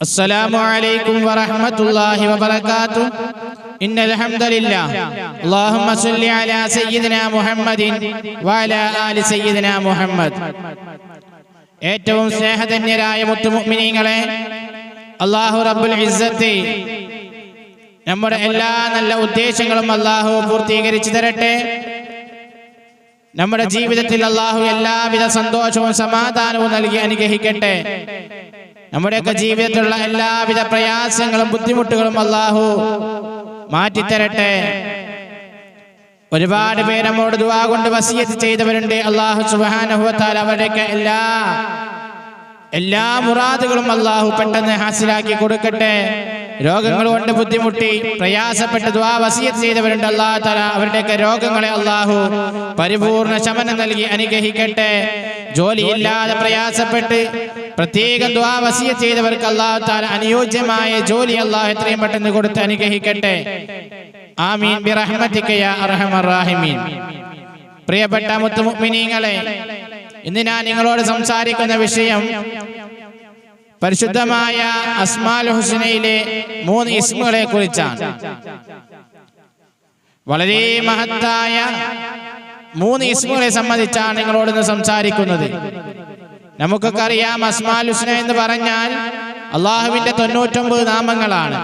السلام عليكم ورحمة الله وبركاته إن الحمد لله اللهم صل على سيدنا محمد وعلى آل سيدنا محمد ഏറ്റവും സ്നേഹധന്യരായ മുത്തുമുഅ്മിനീങ്ങളെ അള്ളാഹു റബ്ബുൽ ഇസ്സത്ത് നമ്മുടെ എല്ലാ നല്ല ഉദ്ദേശങ്ങളും അള്ളാഹു പൂർത്തീകരിച്ചു തരട്ടെ നമ്മുടെ ജീവിതത്തിൽ അള്ളാഹു എല്ലാവിധ സന്തോഷവും സമാധാനവും നൽകി അനുഗ്രഹിക്കട്ടെ നമ്മുടെയൊക്കെ ജീവിതത്തിലുള്ള എല്ലാവിധ പ്രയാസങ്ങളും ബുദ്ധിമുട്ടുകളും അള്ളാഹു മാറ്റിത്തരട്ടെ. ഒരുപാട് പേര് നമ്മോട് ദുവാ കൊണ്ട് വസിയത്ത് ചെയ്തവരുണ്ട്. അള്ളാഹു സുബാനുഭവത്താൽ അവരുടെയൊക്കെ എല്ലാ എല്ലാ മുറാദുകളും അള്ളാഹു പെട്ടെന്ന് ഹാസിലാക്കി കൊടുക്കട്ടെ. രോഗങ്ങൾ കൊണ്ട് ബുദ്ധിമുട്ടി പ്രയാസപ്പെട്ട് വസിയത്ത് ചെയ്തവരുണ്ട് അള്ളാഹു തല അവരുടെയൊക്കെ രോഗങ്ങളെ അള്ളാഹു പരിപൂർണ ശമനം നൽകി അനുഗ്രഹിക്കട്ടെ. ജോലിയില്ലാതെ പ്രയാസപ്പെട്ട് പ്രത്യേകം ദ്വാ വസിയത്ത് ചെയ്തവർക്ക് അള്ളാഹു താല അനുയോജ്യമായ ജോലി അള്ളാഹു എത്രയും പെട്ടെന്ന് കൊടുത്ത് അനുഗ്രഹിക്കട്ടെ. ആമീൻ. പ്രിയപ്പെട്ട മുത്തുമുക്മിനീങ്ങളെ ഇന്ന് ഞാൻ നിങ്ങളോട് സംസാരിക്കുന്ന വിഷയം പരിശുദ്ധമായ അസ്മാൽ ഹുസനയിലെ മൂന്ന് ഇസ്മുകളെ കുറിച്ചാണ് വളരെ മഹത്തായ മൂന്ന് ഇസ്മുകളെ സംബന്ധിച്ചാണ് നിങ്ങളോട് ഇന്ന് സംസാരിക്കുന്നത്. നമുക്കൊക്കെ അറിയാം അസ്മാൽ ഹുസ്ന എന്ന് പറഞ്ഞാൽ അള്ളാഹുവിന്റെ തൊണ്ണൂറ്റൊമ്പത് നാമങ്ങളാണ്.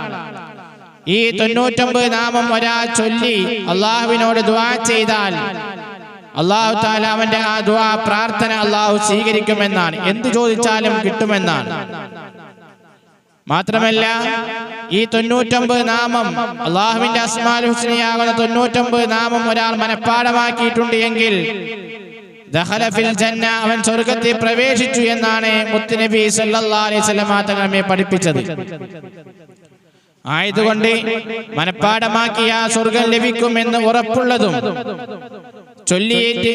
ഈ തൊണ്ണൂറ്റൊമ്പത് നാമം ഒരാൾ ചൊല്ലി അള്ളാഹുവിനോട് ദുആ ചെയ്താൽ അള്ളാഹു താല അവന്റെ ആ ദ്വാ പ്രാർത്ഥന അള്ളാഹു സ്വീകരിക്കുമെന്നാണ്. എന്ത് ചോദിച്ചാലും കിട്ടുമെന്നാണ്. മാത്രമല്ല ഈ തൊണ്ണൂറ്റൊമ്പത് നാമം അള്ളാഹുവിന്റെ അസ്മാൽ ഹുസ്നയാകുന്ന തൊണ്ണൂറ്റൊമ്പത് നാമം ഒരാൾ മനഃപ്പാടമാക്കിയിട്ടുണ്ട് എങ്കിൽ അവൻ സ്വർഗത്തിൽ പ്രവേശിച്ചു എന്നാണ് മുത്തുനബി സല്ലാ അലൈഹി തങ്ങൾ നമ്മെ പഠിപ്പിച്ചത്. ആയതുകൊണ്ട് മനഃപ്പാടമാക്കിയ സ്വർഗം ലഭിക്കുമെന്ന് ഉറപ്പുള്ളതും ചൊല്ലിയിട്ട്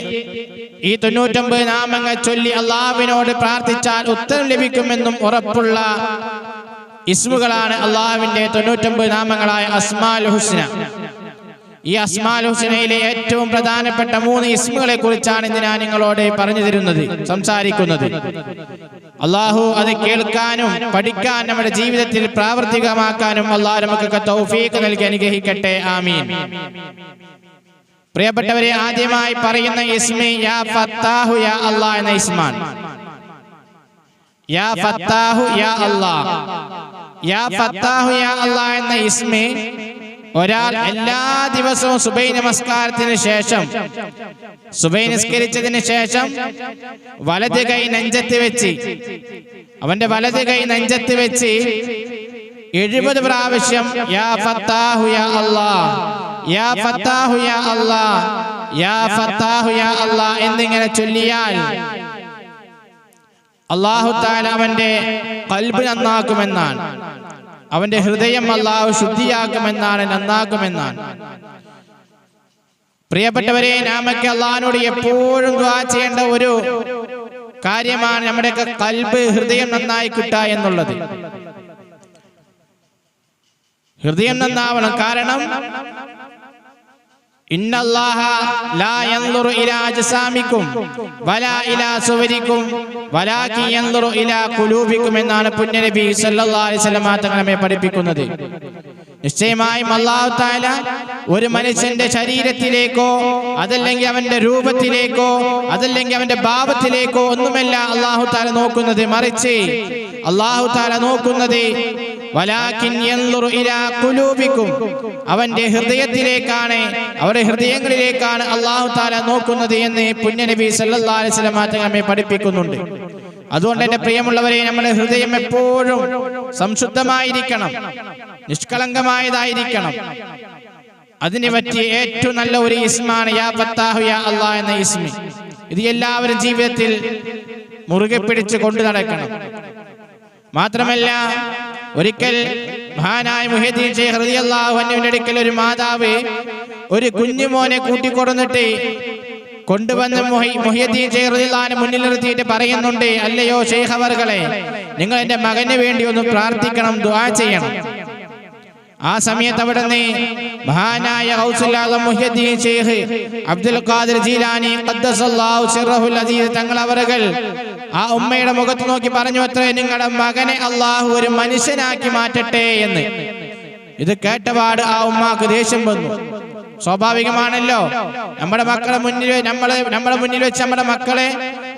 ഈ തൊണ്ണൂറ്റൊമ്പത് നാമങ്ങൾ ചൊല്ലി അള്ളാഹുവിനോട് പ്രാർത്ഥിച്ചാൽ ഉത്തരം ലഭിക്കുമെന്നും ഉറപ്പുള്ള ഇസ്മുകളാണ് അള്ളാഹുവിന്റെ തൊണ്ണൂറ്റൊമ്പത് നാമങ്ങളായ അസ്മാൽ ഹുസ്ന. ഈ അസ്മാൽ ഹുസ്നയിലെ ഏറ്റവും പ്രധാനപ്പെട്ട മൂന്ന് ഇസ്മുകളെ കുറിച്ചാണ് ഇന്ന് ഞാൻ നിങ്ങളോട് പറഞ്ഞു തരുന്നത് സംസാരിക്കുന്നത്. അള്ളാഹു അത് കേൾക്കാനും പഠിക്കാൻ നമ്മുടെ ജീവിതത്തിൽ പ്രാവർത്തികമാക്കാനും അള്ളാഹു നമുക്കൊക്കെ തൗഫീക്ക് നൽകി അനുഗ്രഹിക്കട്ടെ. ആമീൻ. പ്രിയപ്പെട്ടവരെ ആദ്യമായി പറയുന്ന ഇസ്മി യാ ഫത്താഹു യാ അള്ളാഹ് എന്ന ഇസ്മാൻ യാ ഫത്താഹു യാ അള്ളാഹ് യാ ഫത്താഹു യാ അള്ളാഹ് എന്ന ഇസ്മി ഒരാൾ എല്ലാ ദിവസവും സുബൈ നമസ്കാരത്തിന് ശേഷം സുബൈ നിസ്കരിച്ചതിന് ശേഷം വലത് കൈ നെഞ്ചത്ത് വെച്ച് അവന്റെ വലത് കൈ നെഞ്ചത്ത് വെച്ച് എഴുപത് പ്രാവശ്യം യാ ഫത്താഹു യാ അല്ലാ യാ ഫത്താഹു യാ അല്ലാ യാ ഫത്താഹു യാ അല്ലാ എന്നിങ്ങനെ ചൊല്ലിയാൽ അള്ളാഹു താല അവന്റെ കൽബ് നന്നാക്കുമെന്നാണ്. അവന്റെ ഹൃദയം അള്ളാഹു ശുദ്ധിയാക്കുമെന്നാണ് നന്നാക്കുമെന്നാണ് പ്രിയപ്പെട്ടവരെ നാമൊക്കെ അള്ളഹാനോട് എപ്പോഴും ദ്വാ ചെയ്യേണ്ട ഒരു കാര്യമാണ് നമ്മുടെ കൽബ് ഹൃദയം നന്നായി കിട്ടുക എന്നുള്ളത്. ഹൃദയം നന്നാവണം. കാരണം എന്നാണ് പുണ്യനബി തങ്ങളെ പഠിപ്പിക്കുന്നത്. നിശ്ചയമായും അള്ളാഹു താല ഒരു മനുഷ്യന്റെ ശരീരത്തിലേക്കോ അതല്ലെങ്കിൽ അവന്റെ രൂപത്തിലേക്കോ അതല്ലെങ്കിൽ അവന്റെ ഭാവത്തിലേക്കോ ഒന്നുമല്ല അള്ളാഹു താല നോക്കുന്നത്. മറിച്ച് അള്ളാഹു താല നോക്കുന്നത് അവന്റെ ഹൃദയത്തിലേക്കാണ് അവരുടെ ഹൃദയങ്ങളിലേക്കാണ് അള്ളാഹു താല നോക്കുന്നത് എന്ന് പുണ്യനബി സല്ലല്ലാഹു അലൈഹി വസല്ലം നമ്മെ പഠിപ്പിക്കുന്നുണ്ട്. അതുകൊണ്ട് എന്റെ പ്രിയമുള്ളവരെ നമ്മുടെ ഹൃദയം എപ്പോഴും സംശുദ്ധമായിരിക്കണം നിഷ്കളങ്കമായതായിരിക്കണം. അതിനെ പറ്റിയ ഏറ്റവും നല്ല ഒരു ഇസ്മാണ് യാ യാ എന്ന ഇസ്മി. ഇത് എല്ലാവരും ജീവിതത്തിൽ മുറുകെ പിടിച്ച് കൊണ്ടു നടക്കണം. മാത്രമല്ല ഒരിക്കൽ മഹാനായ മുഹദ്ദീൻ ഷെയ്ഖ് റളിയല്ലാഹു അൻഹുവിന്റെ അടുക്കൽ ഒരു മാതാവ് ഒരു കുഞ്ഞുമോനെ കൂട്ടിക്കൊടുന്നിട്ട് കൊണ്ടുവന്ന് മുഹിയുദ്ദീൻ ഷെയ്ഖ് റളിയല്ലാഹു അൻഹു മുന്നിൽ നിർത്തിയിട്ട് പറയുന്നുണ്ട് അല്ലയോ ഷെയ്ഖ് അവർകളെ നിങ്ങൾ എന്റെ മകന് വേണ്ടി ഒന്ന് പ്രാർത്ഥിക്കണം ദുആ ചെയ്യണം. ആ സമയത്ത് അവിടെ നിന്ന് മഹാനായ മുഹ്യദ്ദീൻ ഷെയ്ഖ് അബ്ദുൽ ഖാദിർ ജീലാനി തങ്ങൾ അവറുകൾ ആ ഉമ്മയുടെ മുഖത്ത് നോക്കി പറഞ്ഞു അത്രേ നിങ്ങളുടെ മകനെ അള്ളാഹു ഒരു മനുഷ്യനാക്കി മാറ്റട്ടെ എന്ന്. ഇത് കേട്ടപാട് ആ ഉമ്മാക്ക് ദേഷ്യം വന്നു. സ്വാഭാവികമാണല്ലോ നമ്മുടെ മക്കളെ മുന്നിൽ നമ്മളെ നമ്മുടെ മുന്നിൽ വെച്ച് നമ്മുടെ മക്കളെ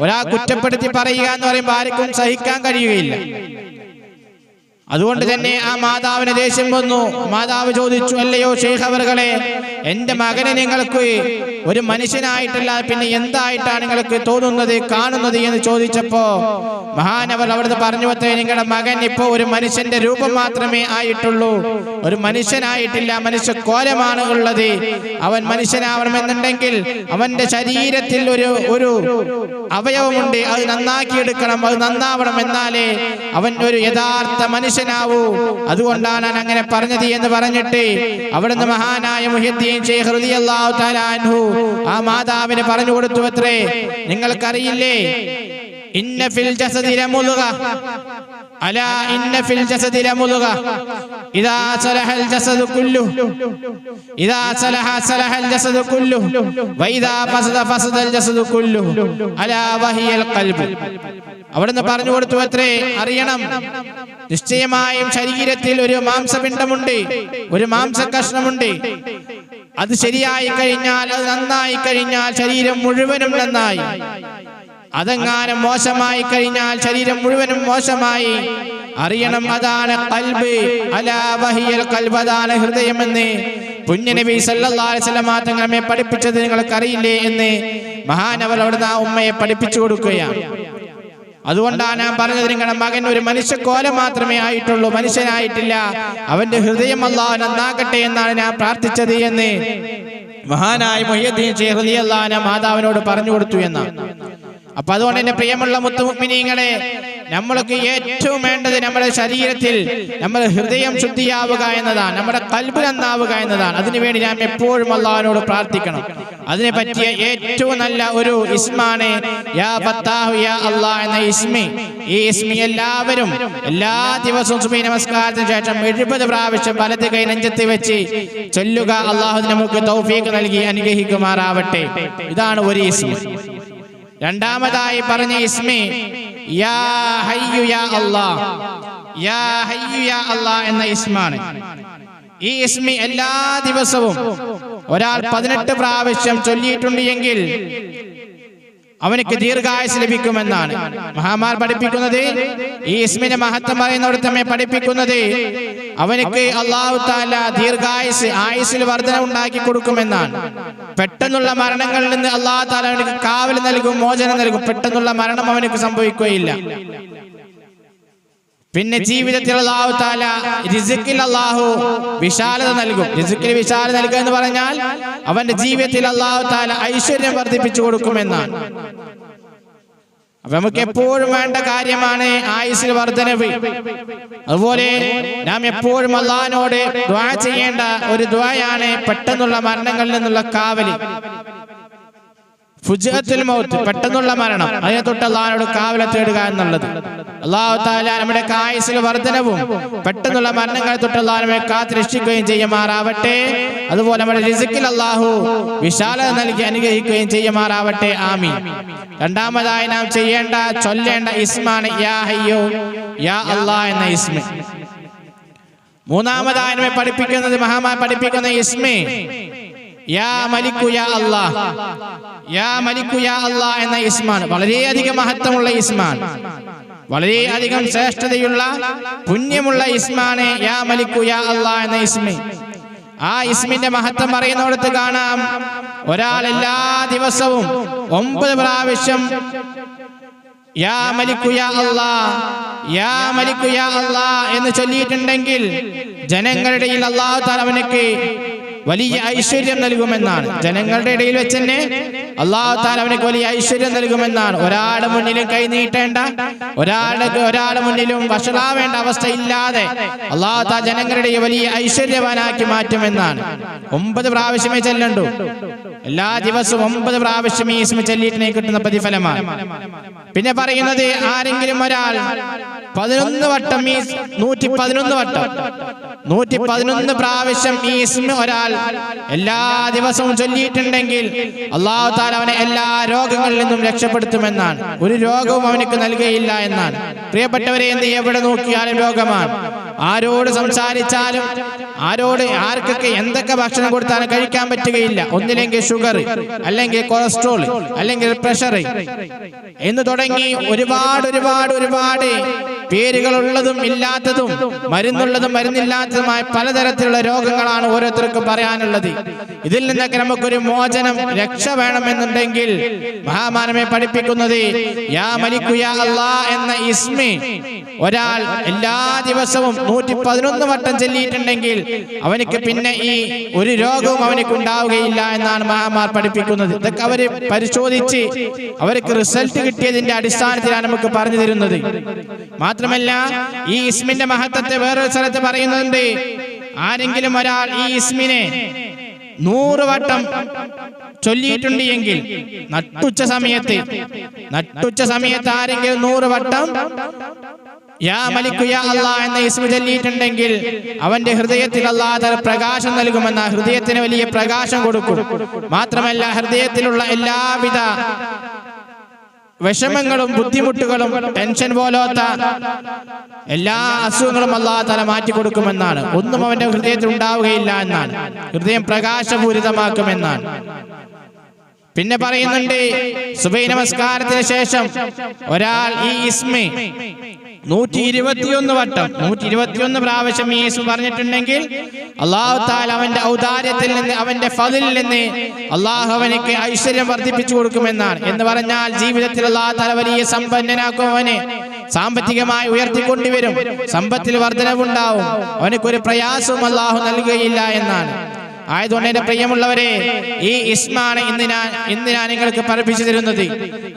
ഒരാൾ കുറ്റപ്പെടുത്തി പറയുക എന്ന് പറയുമ്പോൾ ആർക്കും സഹിക്കാൻ കഴിയുകയില്ല. അതുകൊണ്ട് തന്നെ ആ മാതാവിന് ദേഷ്യം വന്നു. മാതാവ് ചോദിച്ചു അല്ലയോ ഷെയ്ഖ് അവറുകളെ എന്റെ മകനെ നിങ്ങൾക്ക് ഒരു മനുഷ്യനായിട്ടല്ല പിന്നെ എന്തായിട്ടാണ് നിങ്ങൾക്ക് തോന്നുന്നത് കാണുന്നത്? എന്ന് ചോദിച്ചപ്പോ മഹാനവർ അവിടുന്ന് പറഞ്ഞു വത്തേ നിങ്ങളുടെ മകൻ ഇപ്പോ ഒരു മനുഷ്യന്റെ രൂപം മാത്രമേ ആയിട്ടുള്ളൂ. ഒരു മനുഷ്യനായിട്ടില്ല മനുഷ്യ കോലമാണ് ഉള്ളത്. അവൻ മനുഷ്യനാവണമെന്നുണ്ടെങ്കിൽ അവന്റെ ശരീരത്തിൽ ഒരു ഒരു അവയവമുണ്ട്. അത് നന്നാക്കിയെടുക്കണം അത് നന്നാവണം എന്നാലേ അവൻ ഒരു യഥാർത്ഥ മനുഷ്യനാവൂ. അതുകൊണ്ടാണ് ഞാൻ അങ്ങനെ പറഞ്ഞത് എന്ന് പറഞ്ഞിട്ട് അവിടുന്ന് മഹാനായ തആല അൻഹു ആ മാതാവിന് പറഞ്ഞു കൊടുത്തു അത്രേ നിങ്ങൾക്കറിയില്ലേ? ഇന്ന ഫിൽ ജസദി അല ഇന്ന ഫിൽ ലമുദ്ഗ ഇദാ സലഹൽ ജസദു കുല്ലു ഇദാ സലഹ സലഹൽ ജസദു കുല്ലു വൈദാ ഫസദ ഫസദൽ ജസദു കുല്ലു അലാ വഹിയൽ ഖൽബ് അവിടുന്ന് പറഞ്ഞു കൊടുത്തു അത്രേ അറിയണം. നിശ്ചയമായും ശരീരത്തിൽ ഒരു മാംസപിണ്ഡമുണ്ട് ഒരു മാംസ കഷ്ണമുണ്ട് അത് ശരിയായി കഴിഞ്ഞാൽ അത് നന്നായി കഴിഞ്ഞാൽ ശരീരം മുഴുവനും നന്നായി. അതെങ്ങാനും മോശമായി കഴിഞ്ഞാൽ ശരീരം മുഴുവനും മോശമായി. അറിയണം അതാണ് കൽബ്. അലാവഹിയൽ കൽബ് അതാണ് ഹൃദയമെന്ന് അലൈഹി തങ്ങൾ നമ്മെ പഠിപ്പിച്ചത് നിങ്ങൾക്കറിയില്ലേ എന്ന് മഹാനവർ അവിടുന്ന് ആ ഉമ്മയെ പഠിപ്പിച്ചു കൊടുക്കുകയാണ്. അതുകൊണ്ടാണ് ഞാൻ പറഞ്ഞത് നിങ്ങളുടെ മകൻ ഒരു മനുഷ്യക്കോല മാത്രമേ ആയിട്ടുള്ളൂ മനുഷ്യനായിട്ടില്ല. അവന്റെ ഹൃദയം അല്ലാ നന്നാകട്ടെ എന്നാണ് ഞാൻ പ്രാർത്ഥിച്ചത് എന്ന് മഹാനായ മൊഹ്യദ്ദീൻ റളിയല്ലാഹു അൻഹു മാതാവിനോട് പറഞ്ഞു കൊടുത്തു എന്നാണ്. അപ്പൊ അതുകൊണ്ട് തന്നെ പ്രിയമുള്ള മുത്തുമുക്മിനീങ്ങളെ നമ്മൾക്ക് ഏറ്റവും വേണ്ടത് നമ്മുടെ ശരീരത്തിൽ നമ്മുടെ ഹൃദയം ശുദ്ധിയാവുക എന്നതാണ് നമ്മുടെ കൽബ് നന്നാവുക എന്നതാണ്. അതിനുവേണ്ടി ഞാൻ എപ്പോഴും അള്ളാഹിനോട് പ്രാർത്ഥിക്കണം. അതിനെ പറ്റിയ ഏറ്റവും നല്ല ഒരു ഇസ്മാണ് യാ യാ എന്ന ഇസ്മി. ഈ ഇസ്മി എല്ലാവരും എല്ലാ ദിവസവും സുമി നമസ്കാരത്തിന് ശേഷം എഴുപത് പ്രാവശ്യം വലത് കൈ നെഞ്ചത്ത് വെച്ച് ചൊല്ലുക. അള്ളാഹു നമുക്ക് തൗഫീഖ് നൽകി അനുഗ്രഹിക്കുമാറാവട്ടെ. ഇതാണ് ഒരു ഇസ്മി. രണ്ടാമതായി പറഞ്ഞ ഇസ്മി യാ ഹയ്യു യാ യാ ഹയ്യു യാ അല്ലാ എന്ന ഇസ്മാണ്. ഈ ഇസ്മി എല്ലാ ദിവസവും ഒരാൾ പതിനെട്ട് പ്രാവശ്യം ചൊല്ലിയിട്ടുണ്ട് എങ്കിൽ അവനക്ക് ദീർഘായുസ് ലഭിക്കുമെന്നാണ്. മഹാമാർ പഠിപ്പിക്കുന്നത് ഈ ഇസ്മിന്റെ മഹത്വം പറയുന്നവിടെ തന്നെ പഠിപ്പിക്കുന്നത് അവനക്ക് അള്ളാഹു താല ദീർഘായുസ് ആയുസിൽ വർധന ഉണ്ടാക്കി കൊടുക്കുമെന്നാണ്. പെട്ടെന്നുള്ള മരണങ്ങളിൽ നിന്ന് അള്ളാഹു താല അവനക്ക് കാവൽ നൽകും മോചനം നൽകും. പെട്ടെന്നുള്ള മരണം അവനക്ക് സംഭവിക്കുകയില്ല. പിന്നെ ജീവിതത്തിൽ അള്ളാഹു താല റിസിക്കിൽ അള്ളാഹു വിശാലത നൽകും. റിസിക്കിൽ വിശാലത നൽകുക എന്ന് പറഞ്ഞാൽ അവന്റെ ജീവിതത്തിൽ അള്ളാഹു താല ഐശ്വര്യം വർദ്ധിപ്പിച്ചു കൊടുക്കുമെന്നാണ്. നമുക്ക് എപ്പോഴും വേണ്ട കാര്യമാണ് ആയുസിൽ വർധനവ് അതുപോലെ നാം എപ്പോഴും അള്ളഹാനോട് ദ്വാ ചെയ്യേണ്ട ഒരു ദ്വായാണ് പെട്ടെന്നുള്ള മരണങ്ങളിൽ നിന്നുള്ള കാവൽ. ഫുജത്തുൽ മൗത്ത് പെട്ടെന്നുള്ള മരണം. അതിനെ തൊട്ട് അള്ളഹാനോട് കാവല തേടുക എന്നുള്ളത്. അള്ളാഹു താല നമ്മുടെ കായസിൽ വർധനവും പെട്ടെന്നുള്ള മരണങ്ങളെ തൊട്ടുള്ള നമ്മെ കാത്തിരക്ഷിക്കുകയും ചെയ്യുമാറാവട്ടെ. അതുപോലെ നമ്മുടെ റിസിക്കിൽ അള്ളാഹു വിശാലത നൽകി അനുഗ്രഹിക്കുകയും ചെയ്യുമാറാവട്ടെ. ആമി രണ്ടാമതായി നാം ചെയ്യേണ്ട ചൊല്ലേണ്ട ഇസ്മാണ് യാ ഹയ്യോ യാ അള്ളാ എന്ന ഇസ്മ. മൂന്നാമതായി നമ്മെ പഠിപ്പിക്കുന്നത് മഹാമാ പഠിപ്പിക്കുന്ന ഇസ്മേ യാ മലിക്കു യാ അല്ലാ യാ മലിക്കു യാ അല്ലാ എന്ന ഇസ്മാണ്. വളരെയധികം മഹത്വമുള്ള ഇസ്മാണ്. വളരെയധികം ശ്രേഷ്ഠതയുള്ള പുണ്യമുള്ള ഇസ്മാണ് യാ മലിക്കു യാ അള്ളാ എന്ന ഇസ്മി. ആ ഇസ്മിന്റെ മഹത്വം പറയുന്നിടത്ത് കാണാം. ഒരാൾ എല്ലാ ദിവസവും ഒമ്പത് പ്രാവശ്യം യാ മലിക്കു യാ അള്ളാ യാ മലിക്കു യാ അള്ളാ എന്ന് ചൊല്ലിയിട്ടുണ്ടെങ്കിൽ ജനങ്ങളുടെ അള്ളാഹു താല അവനക്ക് വലിയ ഐശ്വര്യം നൽകുമെന്നാണ്. ജനങ്ങളുടെ ഇടയിൽ വെച്ച് തന്നെ അള്ളാഹു താല അവനക്ക് വലിയ ഐശ്വര്യം നൽകുമെന്നാണ്. ഒരാളുടെ മുന്നിലും കൈ നീട്ടേണ്ട ഒരാളുടെ ഒരാളുടെ മുന്നിലും വഷളാവേണ്ട അവസ്ഥ ഇല്ലാതെ അള്ളാഹു താല ജനങ്ങളുടെ വലിയ ഐശ്വര്യവാനാക്കി മാറ്റുമെന്നാണ്. ഒമ്പത് പ്രാവശ്യമേ ചെല്ലണ്ടു. എല്ലാ ദിവസവും ഒമ്പത് പ്രാവശ്യം ഈ ഇസ്മ ചൊല്ലിയിട്ടിനെ കിട്ടുന്ന പ്രതിഫലമാണ്. പിന്നെ പറയുന്നത് ആരെങ്കിലും ഒരാൾ പതിനൊന്ന് വട്ടം ഈ നൂറ്റി പതിനൊന്ന് വട്ടം നൂറ്റി പതിനൊന്ന് പ്രാവശ്യം ഈ ഇസ്മ ഒരാൾ എല്ലാ ദിവസവും ചൊല്ലിയിട്ടുണ്ടെങ്കിൽ അള്ളാഹു താല അവനെ എല്ലാ രോഗങ്ങളിൽ നിന്നും രക്ഷപ്പെടുത്തുമെന്നാണ്. ഒരു രോഗവും അവനക്ക് നൽകുകയില്ല എന്നാണ്. പ്രിയപ്പെട്ടവരെ എന്ത് എവിടെ നോക്കിയാലും രോഗമാണ്. ആരോട് സംസാരിച്ചാലും ആരോട് ആർക്കൊക്കെ എന്തൊക്കെ ഭക്ഷണം കൊടുത്താലും കഴിക്കാൻ പറ്റുകയില്ല. ഒന്നില്ലെങ്കിൽ ഷുഗർ അല്ലെങ്കിൽ കൊളസ്ട്രോൾ അല്ലെങ്കിൽ പ്രഷർ എന്ന് തുടങ്ങി ഒരുപാട് ഒരുപാട് ഒരുപാട് പേരുകളുള്ളതും ഇല്ലാത്തതും മരുന്നുള്ളതും മരുന്നില്ലാത്തതുമായ പലതരത്തിലുള്ള രോഗങ്ങളാണ് ഓരോരുത്തർക്കും പറയാനുള്ളത്. ഇതിൽ നിന്നൊക്കെ നമുക്കൊരു മോചനം രക്ഷ വേണമെന്നുണ്ടെങ്കിൽ മഹാമാനമെ പഠിപ്പിക്കുന്നത് എന്ന ഇസ്മി. ഒരാൾ എല്ലാ ദിവസവും നൂറ്റി പതിനൊന്ന് വട്ടം ചൊല്ലിയിട്ടുണ്ടെങ്കിൽ അവനിക്ക് പിന്നെ ഈ ഒരു രോഗവും അവനിക്ക് ഉണ്ടാവുകയില്ല എന്നാണ് മഹാമാർ പഠിപ്പിക്കുന്നത്. ഇതൊക്കെ അവർ പരിശോധിച്ച് അവർക്ക് റിസൾട്ട് കിട്ടിയതിന്റെ അടിസ്ഥാനത്തിലാണ് നമുക്ക് പറഞ്ഞു തരുന്നത്. മാത്രമല്ല ഈ ഇസ്മിന്റെ മഹത്വത്തെ വേറൊരു സ്ഥലത്ത് പറയുന്നുണ്ട്. ആരെങ്കിലും ഒരാൾ ഈ ഇസ്മിനെ നൂറ് വട്ടം ചൊല്ലിയിട്ടുണ്ട് എങ്കിൽ നട്ടുച്ച സമയത്ത് നട്ടുച്ച സമയത്ത് ആരെങ്കിലും നൂറ് വട്ടം യാ മലിക്കു യാ അല്ലാ എന്ന ഇസ്മു ചൊല്ലിയിട്ടുണ്ടെങ്കിൽ അവന്റെ ഹൃദയത്തിൽ അല്ലാതെ പ്രകാശം നൽകുമെന്ന ഹൃദയത്തിന് വലിയ പ്രകാശം കൊടുക്കും. മാത്രമല്ല ഹൃദയത്തിലുള്ള എല്ലാവിധ വിഷമങ്ങളും ബുദ്ധിമുട്ടുകളും ടെൻഷൻ പോലത്തെ എല്ലാ അസുഖങ്ങളും അള്ളാഹു തല മാറ്റി കൊടുക്കുമെന്നാണ്. ഒന്നും അവന്റെ ഹൃദയത്തിൽ ഉണ്ടാവുകയില്ല എന്നാണ്. ഹൃദയം പ്രകാശപൂരിതമാക്കുമെന്നാണ്. പിന്നെ പറയുന്നുണ്ട് സുബൈ നമസ്കാരത്തിന് ശേഷം ഒരാൾ ഈ ഇസ്മി നൂറ്റി ഇരുപത്തിയൊന്ന് വട്ടം നൂറ്റി ഇരുപത്തിയൊന്ന് പ്രാവശ്യം ഈ ഇസ്മ പറഞ്ഞിട്ടുണ്ടെങ്കിൽ അള്ളാഹു താൽ അവന്റെ ഔദാര്യത്തിൽ നിന്ന് അവന്റെ ഫതിലിൽ നിന്ന് അള്ളാഹു അവനക്ക് ഐശ്വര്യം വർദ്ധിപ്പിച്ചു കൊടുക്കുമെന്നാണ്. എന്ന് പറഞ്ഞാൽ ജീവിതത്തിൽ അള്ളാഹു താല വലിയ സമ്പന്നനാക്കും അവനെ. സാമ്പത്തികമായി ഉയർത്തിക്കൊണ്ടുവരും. സമ്പത്തിൽ വർധനവുണ്ടാവും. അവനക്കൊരു പ്രയാസവും അള്ളാഹു നൽകുകയില്ല എന്നാണ്. ആയതുകൊണ്ട് എന്റെ പ്രിയമുള്ളവരെ ഈ ഇസ്മാണ് ഇന്ന് ഞാൻ ഇന്ന് ഞാൻ നിങ്ങൾക്ക് പഠിപ്പിച്ചു തരുന്നത്.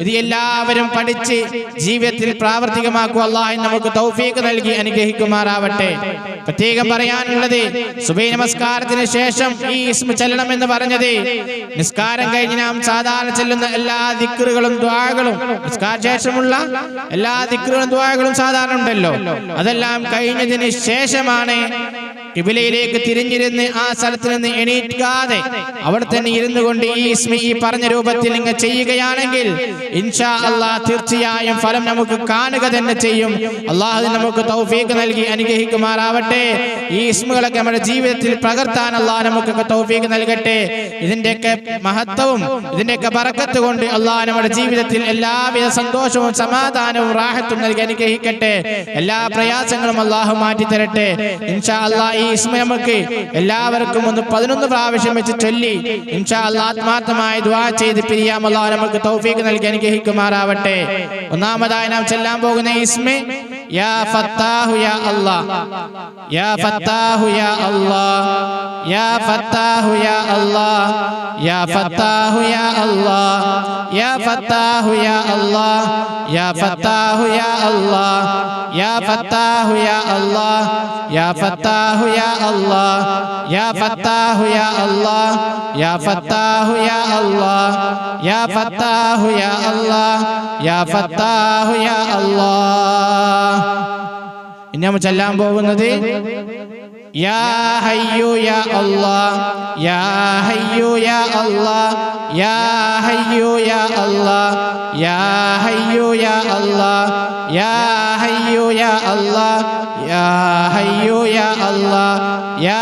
ഇത് എല്ലാവരും പഠിച്ച് ജീവിതത്തിൽ പ്രാവർത്തികമാക്കുക അള്ളാഹു നമുക്ക് തൗഫീക്ക് നൽകി അനുഗ്രഹിക്കുമാറാവട്ടെ. പ്രത്യേകം പറയാനുള്ളത് സുബൈ നമസ്കാരത്തിന് ശേഷം ഈ ഇസ്മ ചെല്ലണം എന്ന് പറഞ്ഞത് നിസ്കാരം കഴിഞ്ഞ് നാം സാധാരണ ചെല്ലുന്ന എല്ലാ ദിക്കറുകളും ദ്വാകളും നിസ്കാര ശേഷമുള്ള എല്ലാ ദിക്കറുകളും ദ്വാകളും സാധാരണ ഉണ്ടല്ലോ. അതെല്ലാം കഴിഞ്ഞതിന് ശേഷമാണ് കിബിലയിലേക്ക് തിരിഞ്ഞിരുന്ന് ആ സ്ഥലത്ത് നിന്ന് എണീറ്റാതെ അവിടെ തന്നെ ഇരുന്നു കൊണ്ട് ഈ ഇസ്മി ഈ പറഞ്ഞ രൂപത്തിൽ നിങ്ങൾ ചെയ്യുകയാണെങ്കിൽ ഇൻഷാ അള്ളാഹ് തീർച്ചയായും ഫലം നമുക്ക് കാണുക തന്നെ ചെയ്യും. അള്ളാഹു നമുക്ക് തൗഫീക്ക് നൽകി അനുഗ്രഹിക്കുമാറാവട്ടെ. ഈ ഇസ്മുകളൊക്കെ നമ്മുടെ ജീവിതത്തിൽ പകർത്താൻ അള്ളാഹ് നമുക്കൊക്കെ തൗഫീക്ക് നൽകട്ടെ. ഇതിന്റെയൊക്കെ മഹത്വവും ഇതിന്റെയൊക്കെ പറക്കത്ത് കൊണ്ട് അള്ളാഹ് നമ്മുടെ ജീവിതത്തിൽ എല്ലാവിധ സന്തോഷവും സമാധാനവും റാഹത്തും നൽകി അനുഗ്രഹിക്കട്ടെ. എല്ലാ പ്രയാസങ്ങളും അള്ളാഹു മാറ്റി തരട്ടെ ഇൻഷാ അള്ളാഹ് ഈ ഇസ്മ നമുക്ക് എല്ലാവർക്കും ഒന്ന് പതിനൊന്ന് പ്രാവശ്യം വെച്ച് ചൊല്ലി. ഇൻഷാ അള്ളാഹ് ആത്മാർത്ഥമായി ദുആ ചെയ്ത് പിരിയാമുള്ള നമുക്ക് തൗഫീക്ക് നൽകി അനുഗ്രഹിക്കുമാറാവട്ടെ. ഒന്നാമതായി നാം ചെല്ലാൻ പോകുന്ന ഇസ്മ യാ ഫത്താഹു യാ യാ ഫത്താഹു യാ യാ ഫത്താഹു യാ യാ ഫത്താഹു യാ അല്ലാഹ്. യാ ഫത്താഹു യാ അല്ലാഹ് യാ ഫത്താഹു യാ അല്ലാഹ് യാ ഫത്താഹു യാ അല്ലാഹ് യാ ഫത്താഹു യാ അല്ലാഹ് യാ ഫത്താഹു യാ അല്ലാഹ് യാ ഫത്താഹു യാ അല്ലാഹ് യാ ഫത്താഹു യാ അല്ലാഹ് യാ ഫത്താഹു യാ അല്ലാഹ് ഇനി നമ്മൾ ചെല്ലാൻ പോകുന്നത് യാ ഹയ്യു യാ അല്ലാഹ് യാ ഹയ്യു യാ അല്ലാഹ് യാ ഹയ്യു യാ അല്ലാഹ് യാ ഹയ്യു യാ അല്ലാഹ് യാ ഹയ്യു യാ അല്ലാഹ് യാ ഹയ്യു യാ അല്ലാഹ് യാ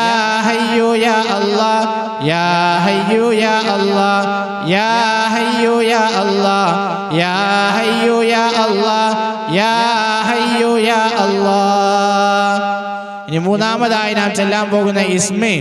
ഹയ്യു യാ അല്ലാഹ് യാ ഹയ്യു യാ അല്ലാഹ് യാ ഹയ്യു യാ അല്ലാഹ് യാ ഹയ്യു യാ അല്ലാഹ് യാ മൂന്നാമതായി നാം ചെല്ലാൻ പോകുന്ന ഇസ്മി.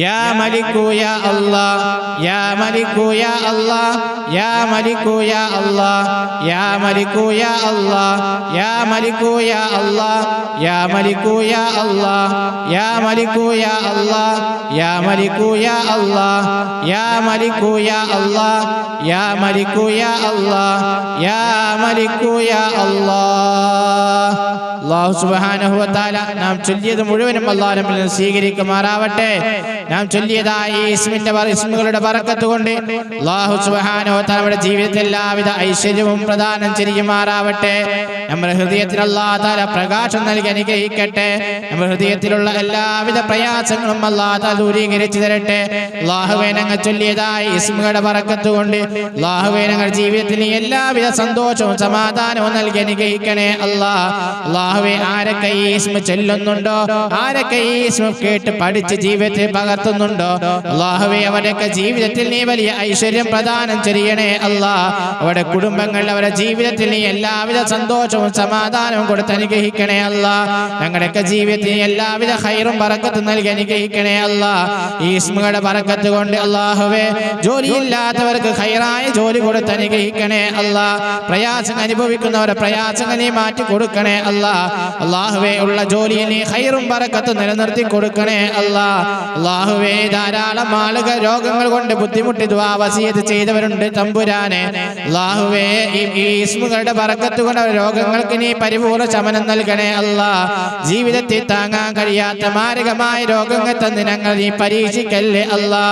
യാ മലിക്കു യാ അല്ലാഹ് യാ മലിക്കു യാ അല്ലാഹ് യാ മലിക്കു യാ അല്ലാഹ് യാ മലിക്കു യാ അല്ലാഹ് യാ മലിക്കു യാ അല്ലാഹ് യാ മലിക്കു യാ അല്ലാഹ് യാ മലിക്കു യാ അല്ലാഹ് യാ മലിക്കു യാ അല്ലാഹ് യാ മലിക്കു യാ അല്ലാഹ് യാ മലിക്കു യാ അല്ലാഹ് യാ മലിക്കു യാ അല്ലാഹ് അള്ളാഹു സുബാനഹുവത്താല നാം ചൊല്ലിയത് മുഴുവനും അള്ളാഹു നമ്മിൽ നിന്ന് സ്വീകരിക്കുമാറാവട്ടെ നാം ചൊല്ലിയതായ ഈസ്മിന്റെ ഇസ്മുകളുടെ പറക്കത്ത് കൊണ്ട് അള്ളാഹു സുബാനഹുവത്താല നമ്മുടെ ജീവിതത്തിൽ എല്ലാവിധ ഐശ്വര്യവും പ്രദാനം ചെയ്യുമാറാവട്ടെ. നമ്മുടെ ഹൃദയത്തിൽ അള്ളാഹു താല പ്രകാശം നൽകി അനുഗ്രഹിക്കട്ടെ. നമ്മുടെ ഹൃദയത്തിലുള്ള എല്ലാവിധ പ്രയാസങ്ങളും അള്ളാഹു താല ദൂരീകരിച്ചു തരട്ടെ. അള്ളാഹുവേനങ്ങൾ ചൊല്ലിയതായ ഇസ്മുകളുടെ പറക്കത്ത് കൊണ്ട് അള്ളാഹുവേനങ്ങൾ ജീവിതത്തിന് എല്ലാവിധ സന്തോഷവും സമാധാനവും നൽകി അനുഗ്രഹിക്കണേ അല്ലാ അള്ളാഹുവേ ആരൊക്കെ ഈ ഇസ്മ ചൊല്ലുന്നുണ്ടോ? ആരൊക്കെ ഈ ഇസ്മ കേട്ട് പഠിച്ച് ജീവിതത്തിൽ പകർത്തുന്നുണ്ടോ അള്ളാഹുവെ അവരൊക്കെ ജീവിതത്തിൽ നീ വലിയ ഐശ്വര്യം പ്രദാനം ചെയ്യണേ അല്ലാ. അവരുടെ കുടുംബങ്ങൾ അവരുടെ ജീവിതത്തിൽ നീ എല്ലാവിധ സന്തോഷവും സമാധാനവും കൊടുത്ത് അനുഗ്രഹിക്കണേ അല്ല. ഞങ്ങളുടെയൊക്കെ ജീവിതത്തിൽ എല്ലാവിധ ഹൈറും പറക്കത്തും നൽകി അനുഗ്രഹിക്കണേ അല്ല. ഈ സ്മുകളുടെ പറക്കത്ത് കൊണ്ട് അള്ളാഹുവെ ജോലിയില്ലാത്തവർക്ക് ഹൈറായ ജോലി കൊടുത്ത് അനുഗ്രഹിക്കണേ അല്ല. പ്രയാസം അനുഭവിക്കുന്നവരുടെ പ്രയാസങ്ങൾ നീ മാറ്റി കൊടുക്കണേ അല്ല. അള്ളാഹുവെ ഉള്ള ജോലിയിൽ നീ ഹൈറും പറക്കത്തും നിലനിർത്തി കൊടുക്കണേ അല്ലാ. അള്ളാഹുവേ ധാരാളം ആളുകൾ രോഗങ്ങൾ കൊണ്ട് ബുദ്ധിമുട്ടി വസീത് ചെയ്തവരുണ്ട് തമ്പുരാനെ. അള്ളാഹുവേ ഈ ഇസ്മുകളുടെ പറക്കത്ത് കൊണ്ട് രോഗങ്ങൾക്ക് നീ പരിപൂർണ ശമനം നൽകണേ അല്ലാ. ജീവിതത്തിൽ താങ്ങാൻ കഴിയാത്ത മാരകമായ രോഗങ്ങൾ തന്ന് ഞങ്ങൾ നീ പരീക്ഷിക്കല്ലേ അല്ലാ.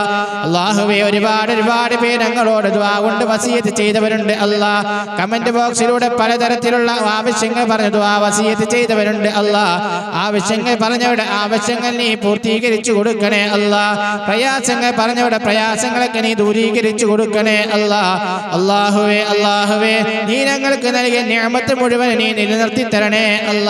അള്ളാഹുവേ ഒരുപാട് ഒരുപാട് പേര് ഞങ്ങളോട് കൊണ്ട് വസീയത്ത് ചെയ്തവരുണ്ട് അല്ലാ. കമന്റ് ബോക്സിലൂടെ പലതരത്തിലുള്ള ആവശ്യങ്ങൾ പറഞ്ഞു ദ്വാ വസീയത്ത് ചെയ്തവരുണ്ട് അല്ലാ. ആവശ്യങ്ങൾ പറഞ്ഞവരുടെ ആവശ്യങ്ങൾ നീ പൂർത്തീകരിച്ചു കൊടുക്കണേ അല്ലാ. പ്രയാസങ്ങൾ പറഞ്ഞവിടെ പ്രയാസങ്ങളൊക്കെ നീ ദൂരീകരിച്ചു കൊടുക്കണേ അല്ല. അള്ളാഹുവേ അള്ളാഹുവേ നീ ഞങ്ങൾക്ക് നൽകിയ ഞാമത്ത് മുഴുവൻ നീ നിലനിർത്തി തരണേ അല്ല.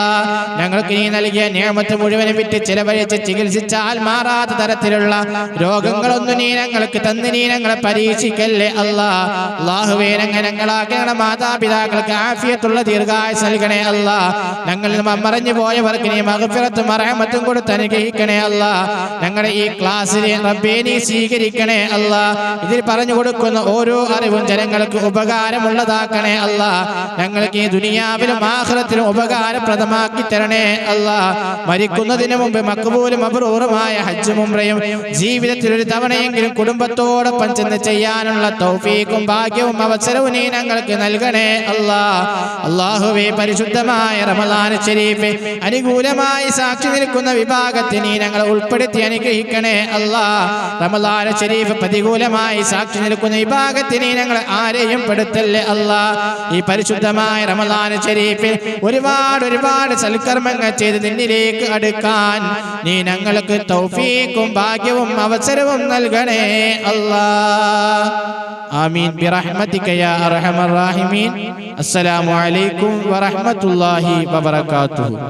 ഞങ്ങൾക്ക് നീ നൽകിയ ഞാമത്ത് മുഴുവനും വിറ്റ് ചിലവഴിച്ച് ചികിത്സിച്ചാൽ മാറാത്ത തരത്തിലുള്ള രോഗങ്ങളൊന്നും നീ ഞങ്ങൾക്ക് തന്ന് നീ ഞങ്ങളെ പരീക്ഷിക്കല്ലേ അല്ലാ. അള്ളാഹുവേ ഞങ്ങൾ ഞങ്ങളാക്കി മാതാപിതാക്കൾക്ക് ആഫിയത്തുള്ള ദീർഘായുസ് നൽകണേ അല്ല. നിന്ന് മറഞ്ഞു പോയവർക്ക് നീ മകഫിറത്തും മറഹമത്തും കൊടുത്ത് അനുഗ്രഹിക്കണേ അല്ല. ഞങ്ങളുടെ ഈ ക്ലാസ്സിനെ റബ്ബേനി സ്വീകരിക്കണേ അല്ല. ഇതിൽ പറഞ്ഞു കൊടുക്കുന്ന ഓരോ അറിവും ജനങ്ങൾക്ക് ഉപകാരമുള്ളതാക്കണേ അല്ല. ഞങ്ങൾക്ക് ഈ ദുനിയാവിലും ആഹ്റത്തിലും ഉപകാരപ്രദമാക്കി തരണേ അല്ല. മരിക്കുന്നതിന് മുമ്പ് മക്കബൂലും അപൂർവമായ ഹജ്ജും ഉംറയും ജീവിതത്തിൽ ഒരു തവണയെങ്കിലും കുടുംബത്തോടൊപ്പം ചെന്ന് ചെയ്യാനുള്ള തൗഫീക്കും ഭാഗ്യവും അവസരവും നീ ഞങ്ങൾക്ക് നൽകണേ അല്ലാ. അള്ളാഹുവേ പരിശുദ്ധമായ റമലാന ശരീഫ് അനുകൂലമായി സാക്ഷി നിൽക്കുന്ന വിഭാഗത്തിന് നീ ഞങ്ങളെ ഉൾപ്പെടുത്തി അനുഗ്രഹിക്കണേ അല്ലാ? റമദാൻ ശരീഫ് പ്രതികൂലമായി സാക്ഷി നിൽക്കുന്ന വിഭാഗത്തിന് ഞങ്ങൾ ആരെയും പെടുത്തല്ലേ? അല്ലാ ഈ പരിശുദ്ധമായ റമദാന ശരീഫിൽ ഒരുപാട് ഒരുപാട് സൽക്കർമ്മങ്ങൾ ചെയ്ത് നിന്നിലേക്ക് അടുക്കാൻ നീ ഞങ്ങൾക്ക് തൗഫീഖും ഭാഗ്യവും അവസരവും നൽകണേ. അല്ലാ. ആമീൻ. ബിറഹ്മതിക യാ അർഹമർ റഹീമീൻ. അസ്സലാമു അലൈക്കും വറഹ്മത്തുള്ളാഹി വബറകാതുഹു.